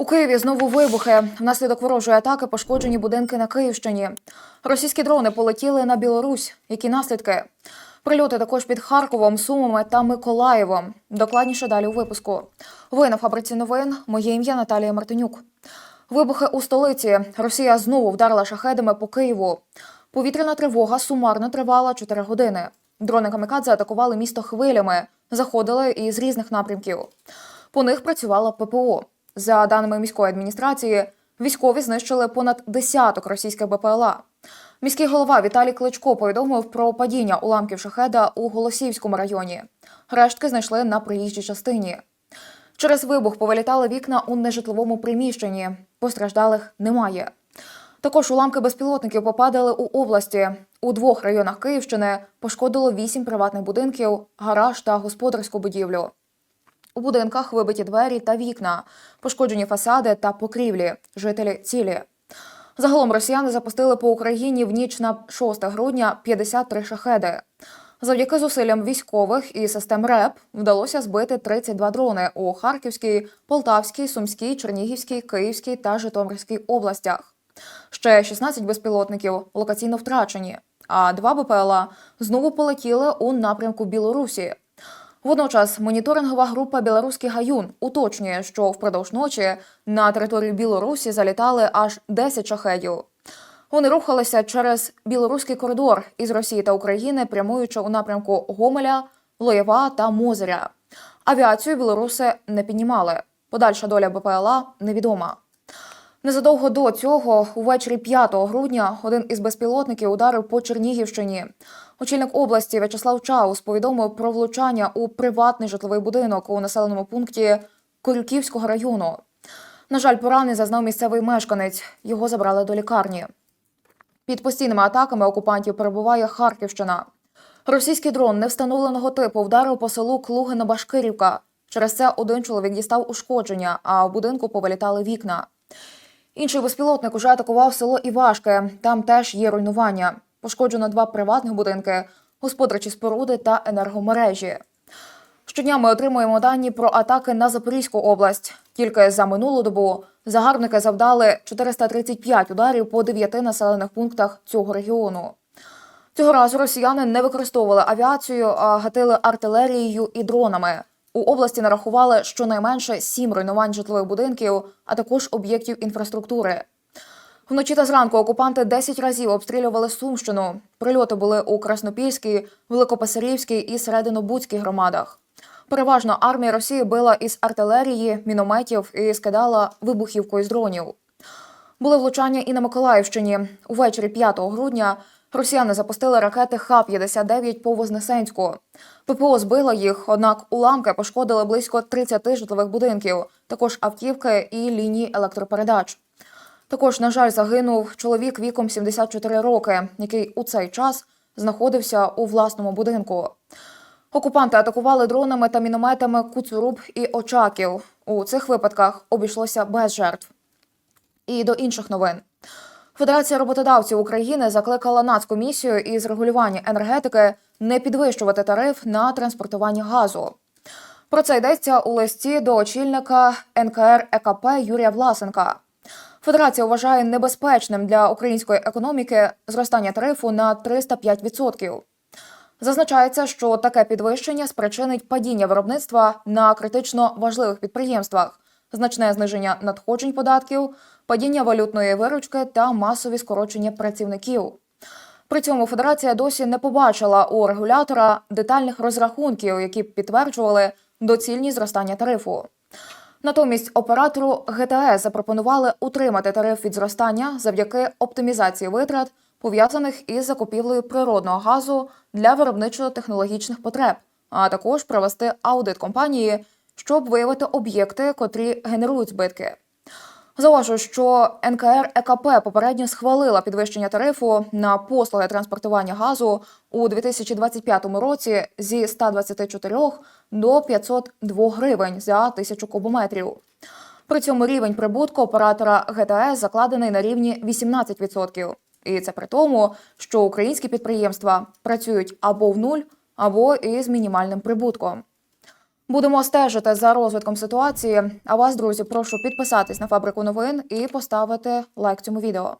У Києві знову вибухи. Внаслідок ворожої атаки пошкоджені будинки на Київщині. Російські дрони полетіли на Білорусь. Які наслідки? Прильоти також під Харковом, Сумами та Миколаєвом. Докладніше далі у випуску. Ви на фабриці новин. Моє ім'я Наталія Мартинюк. Вибухи у столиці. Росія знову вдарила шахедами по Києву. Повітряна тривога сумарно тривала 4 години. Дрони камікадзе атакували місто хвилями, заходили із різних напрямків. По них працювала ППО. За даними міської адміністрації, військові знищили понад десяток російських БПЛА. Міський голова Віталій Кличко повідомив про падіння уламків шахеда у Голосіївському районі. Рештки знайшли на проїжджій частині. Через вибух повилітали вікна у нежитловому приміщенні. Постраждалих немає. Також уламки безпілотників попадали у області. У двох районах Київщини пошкодило вісім приватних будинків, гараж та господарську будівлю. У будинках вибиті двері та вікна, пошкоджені фасади та покрівлі. Жителі цілі. Загалом росіяни запустили по Україні в ніч на 6 грудня 53 шахеди. Завдяки зусиллям військових і систем РЕП вдалося збити 32 дрони у Харківській, Полтавській, Сумській, Чернігівській, Київській та Житомирській областях. Ще 16 безпілотників локаційно втрачені, а два БПЛА знову полетіли у напрямку Білорусі. Водночас моніторингова група Білоруський гаюн уточнює, що впродовж ночі на територію Білорусі залітали аж 10 шахедів. Вони рухалися через білоруський коридор із Росії та України, прямуючи у напрямку Гомеля, Лоєва та Мозиря. Авіацію білоруси не піднімали. Подальша доля БПЛА невідома. Незадовго до цього, увечері 5 грудня, один із безпілотників ударив по Чернігівщині. Очільник області В'ячеслав Чаус повідомив про влучання у приватний житловий будинок у населеному пункті Корюківського району. На жаль, поранений зазнав місцевий мешканець. Його забрали до лікарні. Під постійними атаками окупантів перебуває Харківщина. Російський дрон невстановленого типу вдарив по селу Клугина-Башкирівка. Через це один чоловік дістав ушкодження, а в будинку повилітали вікна. Інший безпілотник уже атакував село Івашке. Там теж є руйнування. Пошкоджено два приватних будинки, господарчі споруди та енергомережі. Щодня ми отримуємо дані про атаки на Запорізьку область. Тільки за минулу добу загарбники завдали 435 ударів по дев'яти населених пунктах цього регіону. Цього разу росіяни не використовували авіацію, а гатили артилерією і дронами. У області нарахували щонайменше сім руйнувань житлових будинків, а також об'єктів інфраструктури. Вночі та зранку окупанти 10 разів обстрілювали Сумщину. Прильоти були у Краснопільській, Великопасарівській і Серединобудській громадах. Переважно армія Росії била із артилерії, мінометів і скидала вибухівку із дронів. Були влучання і на Миколаївщині. Увечері 5 грудня росіяни запустили ракети Х-59 по Вознесенську. ППО збило їх, однак уламки пошкодили близько 30 житлових будинків, також автівки і лінії електропередач. Також, на жаль, загинув чоловік віком 74 роки, який у цей час знаходився у власному будинку. Окупанти атакували дронами та мінометами Куцуруб і Очаків. У цих випадках обійшлося без жертв. І до інших новин. Федерація роботодавців України закликала Нацкомісію із регулювання енергетики не підвищувати тариф на транспортування газу. Про це йдеться у листі до очільника НКР ЕКП Юрія Власенка. Федерація вважає небезпечним для української економіки зростання тарифу на 305%. Зазначається, що таке підвищення спричинить падіння виробництва на критично важливих підприємствах, значне зниження надходжень податків, падіння валютної виручки та масові скорочення працівників. При цьому федерація досі не побачила у регулятора детальних розрахунків, які б підтверджували доцільність зростання тарифу. Натомість оператору ГТС запропонували утримати тариф від зростання завдяки оптимізації витрат, пов'язаних із закупівлею природного газу для виробничо-технологічних потреб, а також провести аудит компанії, щоб виявити об'єкти, котрі генерують збитки. Зауважу, що НКР ЕКП попередньо схвалила підвищення тарифу на послуги транспортування газу у 2025 році зі 124 до 502 гривень за тисячу кубометрів. При цьому рівень прибутку оператора ГТС закладений на рівні 18%. І це при тому, що українські підприємства працюють або в нуль, або із мінімальним прибутком. Будемо стежити за розвитком ситуації. А вас, друзі, прошу підписатись на фабрику новин і поставити лайк цьому відео.